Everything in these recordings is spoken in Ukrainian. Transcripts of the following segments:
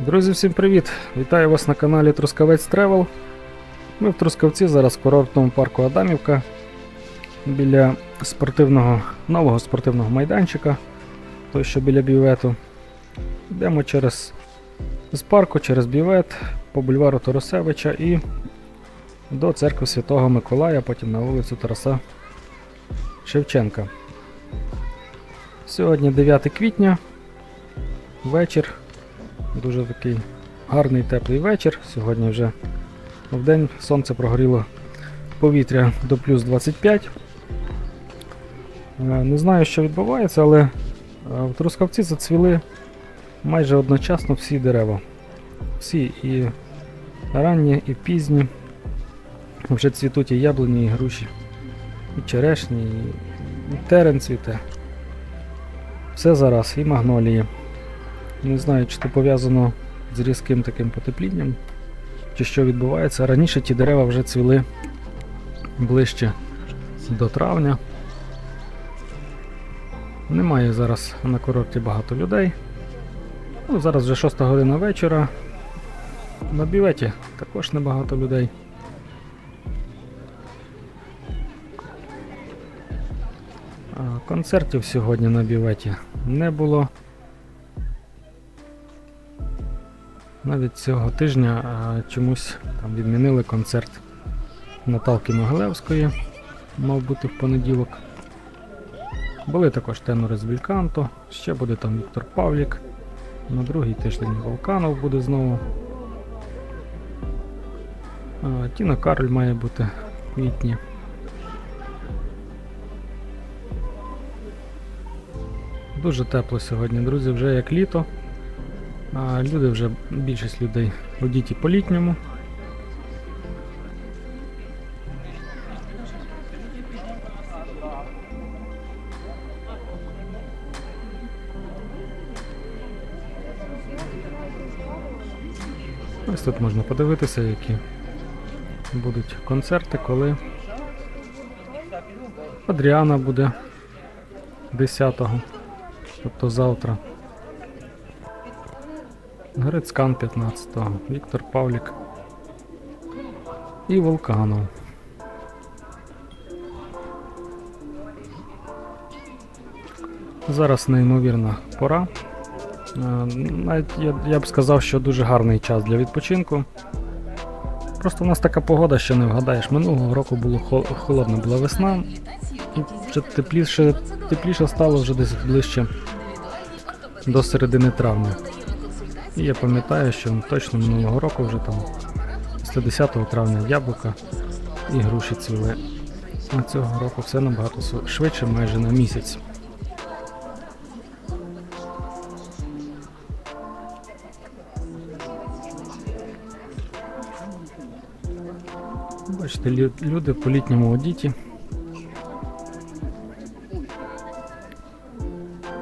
Друзі, всім привіт! Вітаю вас на каналі Трускавець Тревел. Ми в Трускавці зараз в курортному парку Адамівка біля спортивного, нового спортивного майданчика, той, що біля бювету. Йдемо через з парку, через бювет, по бульвару Торосевича і до церкви Святого Миколая, потім на вулицю Тараса Шевченка. Сьогодні 9 квітня, вечір. Дуже такий гарний теплий вечір. Сьогодні вже в день сонце прогоріло повітря до плюс 25. Е, Не знаю, що відбувається, але е, в Трускавці зацвіли майже одночасно всі дерева. Всі і ранні, і пізні. Вже цвітуть і яблуні, і груші, і черешні, і терен цвіте. Все зараз, і магнолії. Не знаю, чи це пов'язано з різким таким потеплінням, чи що відбувається. Раніше ті дерева вже цвіли ближче до травня. Немає зараз на курорті багато людей. Ну, зараз вже 6 година вечора. На біветі також небагато людей. Концертів сьогодні на біветі не було. Навіть цього тижня чомусь там відмінили концерт Наталки Могилевської, мав бути в понеділок. Були також тенори з Вільканто, ще буде там Віктор Павлік. На другий тиждень Волканов буде знову. Тіна Карль має бути в квітні. Дуже тепло сьогодні, друзі, вже як літо. А люди вже, більшість людей одіті по-літньому. Ось тут можна подивитися, які будуть концерти, коли Адріана буде 10-го, тобто завтра. Грицькан 15-го, Віктор Павлік і Волканов. Зараз неймовірна пора. Е, Навіть я, я б сказав, що дуже гарний час для відпочинку. Просто в нас така погода, що не вгадаєш. Минулого року було хо- холодно, була весна, і вже тепліше, тепліше стало вже десь ближче до середини травня. І я пам'ятаю, що точно минулого року вже там після 10 травня яблука і груші цвіли. А цього року все набагато швидше, майже на місяць. Бачите, люди в політньому одіті.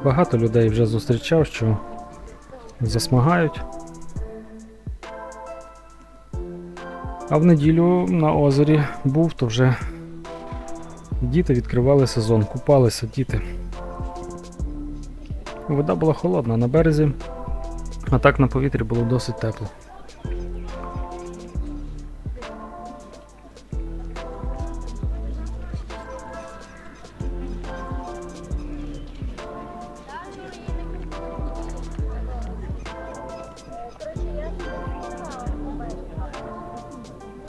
Багато людей вже зустрічав, що засмагають. А в неділю на озері був, то вже діти відкривали сезон, купалися діти. Вода була холодна на березі, а так на повітрі було досить тепло.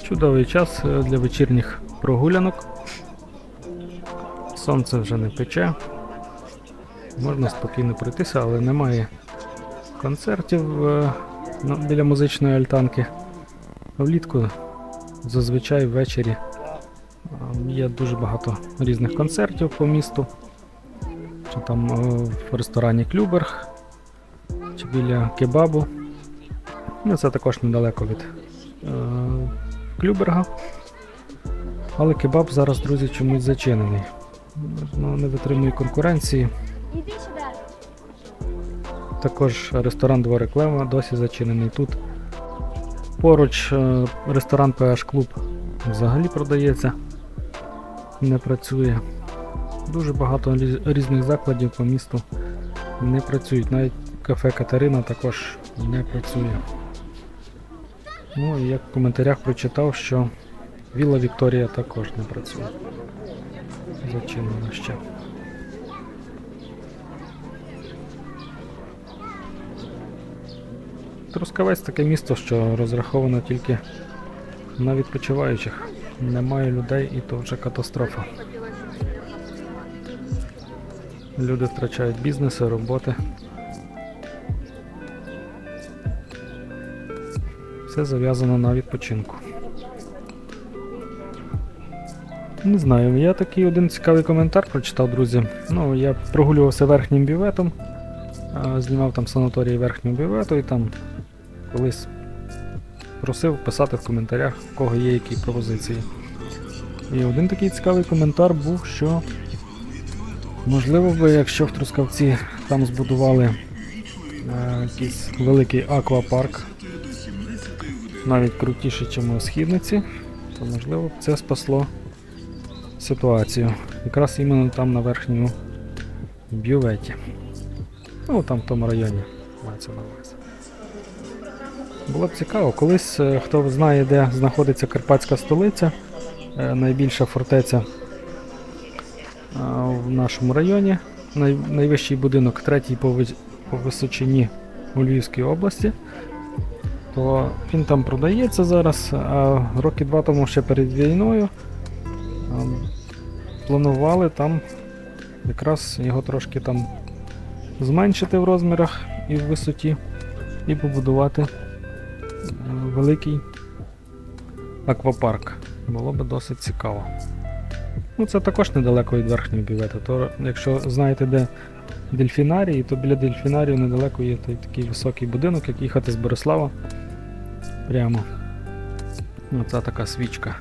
Чудовий час е, для вечірніх прогулянок. Сонце вже не пече. Можна спокійно пройтися, але немає концертів е, біля музичної альтанки. Влітку зазвичай ввечері е, є дуже багато різних концертів по місту. Чи там в ресторані Клюберг, чи біля кебабу. Ну, це також недалеко від Клюберга. Але кебаб зараз, друзі, чомусь зачинений. Ну, не витримує конкуренції. Також ресторан Дворик Лева досі зачинений тут. Поруч е, ресторан PH Клуб взагалі продається, не працює. Дуже багато різних закладів по місту не працюють. Навіть Кафе Катерина також не працює. Ну і як в коментарях прочитав, що Вілла Вікторія також не працює. Зачинена ще. Трускавець таке місто, що розраховано тільки на відпочиваючих. Немає людей і то вже катастрофа. Люди втрачають бізнеси, роботи. Все зав'язано на відпочинку. Не знаю, я такий один цікавий коментар прочитав, друзі. Ну, я прогулювався верхнім бюветом, знімав там санаторій верхнього бювету і там колись просив писати в коментарях, в кого є які пропозиції. І один такий цікавий коментар був, що можливо би, якщо в Трускавці там збудували е, якийсь великий аквапарк, навіть крутіше, ніж у східниці, то можливо б це спасло ситуацію. Якраз іменно там на верхньому бюветі. Ну, там в тому районі мається на увазі. Було б цікаво, колись е, хто знає, де знаходиться Карпатська столиця, е, найбільша фортеця е, в нашому районі, найвищий будинок, третій по, по височині у Львівській області, то він там продається зараз, а роки два тому ще перед війною ем, планували там якраз його трошки там зменшити в розмірах і в висоті, і побудувати е, великий аквапарк. Було би досить цікаво. Ну, це також недалеко від верхнього бювету. То якщо знаєте, де дельфінарій, то біля дельфінарію недалеко є той такий високий будинок, як їхати з Борислава. Прямо. Оце така свічка.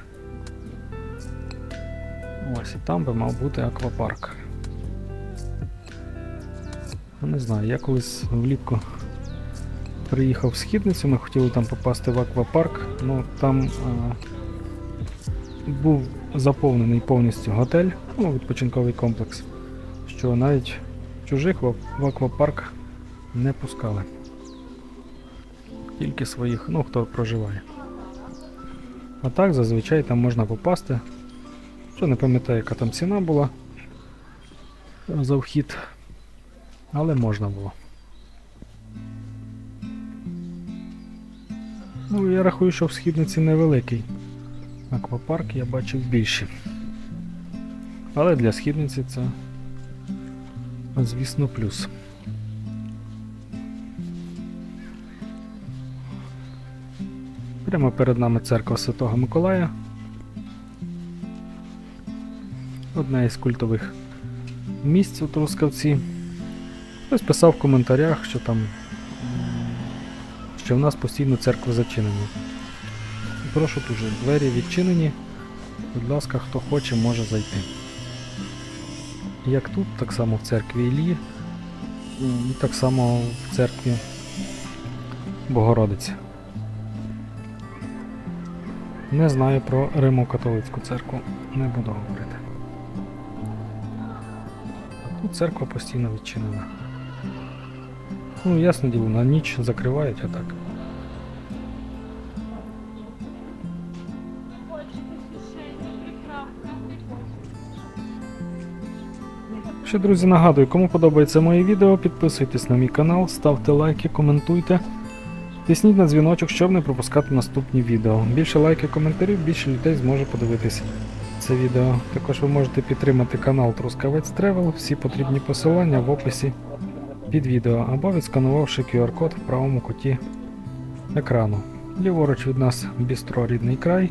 Ось і там би мав бути аквапарк. Ну, Не знаю, я колись влітку приїхав в східницю, ми хотіли там попасти в аквапарк, ну там а, був заповнений повністю готель, ну, відпочинковий комплекс, що навіть чужих в аквапарк не пускали. Тільки своїх, ну хто проживає. А так зазвичай там можна попасти. Що не пам'ятаю, яка там ціна була за вхід, але можна було. Ну, я рахую, що в східниці невеликий. Аквапарк я бачив більший. Але для східниці це, звісно, плюс. Прямо перед нами церква Святого Миколая. Одне із культових місць у Трускавці. Хтось писав в коментарях, що там що в нас постійно церкви зачинені. Прошу дуже, двері відчинені. Будь ласка, хто хоче, може зайти. Як тут, так само в церкві Іллі, і так само в церкві Богородиці. Не знаю про Римо-католицьку церкву, не буду говорити. Тут церква постійно відчинена. Ну, ясне діло, на ніч закривають, а так. Ще, друзі, нагадую, кому подобається моє відео, підписуйтесь на мій канал, ставте лайки, коментуйте. Тисніть на дзвіночок, щоб не пропускати наступні відео. Більше лайків, коментарів, більше людей зможе подивитись це відео. Також ви можете підтримати канал Трускавець Тревел, всі потрібні посилання в описі під відео або відсканувавши QR-код в правому куті екрану. Ліворуч від нас бістро рідний край.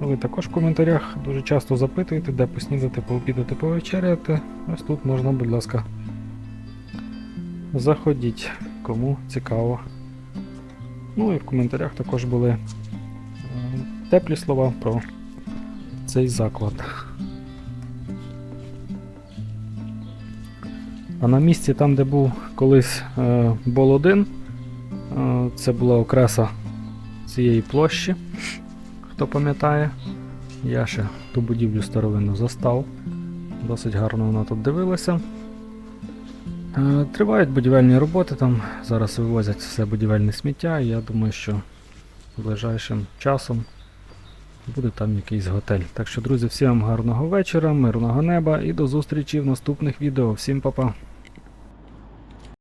Ви також в коментарях дуже часто запитуєте, де поснідати, пообідати, повечеряти. Ось тут можна, будь ласка, заходіть, кому цікаво. Ну і в коментарях також були е, теплі слова про цей заклад. А на місці там, де був колись е, Бол 1, е, це була окреса цієї площі, хто пам'ятає. Я ще ту будівлю старовинну застав. Досить гарно вона тут дивилася. Е, Тривають будівельні роботи там. Зараз вивозять все будівельне сміття, і я думаю, що ближайшим часом буде там якийсь готель. Так що, друзі, всім гарного вечора, мирного неба і до зустрічі в наступних відео. Всім па-па!